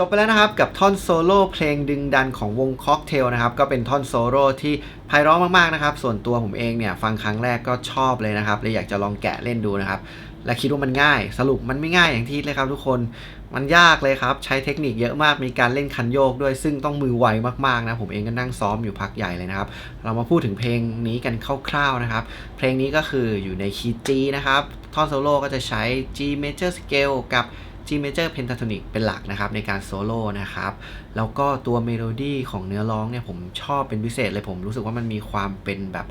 จบไปแล้วนะครับกับท่อนโซโล่เพลงดึงดันของวงค็อกเทลนะครับก็เป็นท่อนโซโล่ที่ไพเราะมากๆนะครับส่วนตัวผมเองเนี่ยฟังครั้งแรกก็ชอบเลยนะครับเลยอยากจะลองแกะเล่นดูนะครับและคิดว่ามันง่าย สรุปมันไม่ง่ายอย่างที่เลยครับทุกคนมันยากเลยครับ ใช้เทคนิคเยอะมากมีการเล่นคันโยกด้วยซึ่งต้องมือไวมากๆนะผมเองก็นั่งซ้อมอยู่พักใหญ่เลยนะครับ เรามาพูดถึงเพลงนี้กันคร่าวๆนะครับ เพลงนี้ก็คืออยู่ในคีย์ G นะครับท่อนโซโล่ก็จะใช้ G major scale กับ G major pentatonic เป็นหลักนะครับในการโซโล่นะครับ แล้วก็ตัวเมโลดี้ของเนื้อร้องเนี่ยผมชอบเป็นพิเศษเลยผมรู้สึกว่ามันมีความเป็นแบบ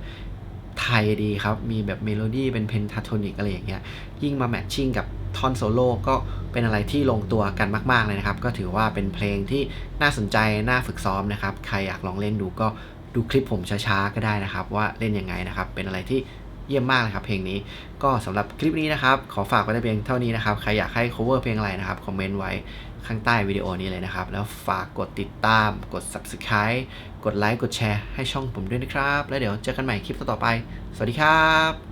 ไทยดีครับ มีแบบเมโลดี้เป็นเพนทาโทนิกอะไรอย่างเงี้ย ยิ่งมาแมทชิ่งกับท่อนโซโล่ก็เป็นอะไรที่ลงตัวกันมาก ๆ เลยนะครับ ก็ถือว่าเป็นเพลงที่น่าสนใจ น่าฝึกซ้อมนะครับ ใครอยากลองเล่นดูก็ดูคลิปผมช้า ๆ ก็ได้นะครับ ว่าเล่นยังไงนะครับ เป็นอะไรที่ เยี่ยมมากเลยครับเพลงนี้ก็สำหรับคลิปนี้นะครับขอฝากไว้ในเพียงเท่านี้นะครับใครอยากให้ cover เพลงอะไรนะครับคอมเมนต์ไว้ข้างใต้วิดีโอนี้เลยนะครับ แล้วฝากกดติดตาม กด subscribe กดไลค์กดแชร์ให้ช่องผมด้วยนะครับ แล้วเดี๋ยวเจอกันใหม่คลิปต่อไป สวัสดีครับ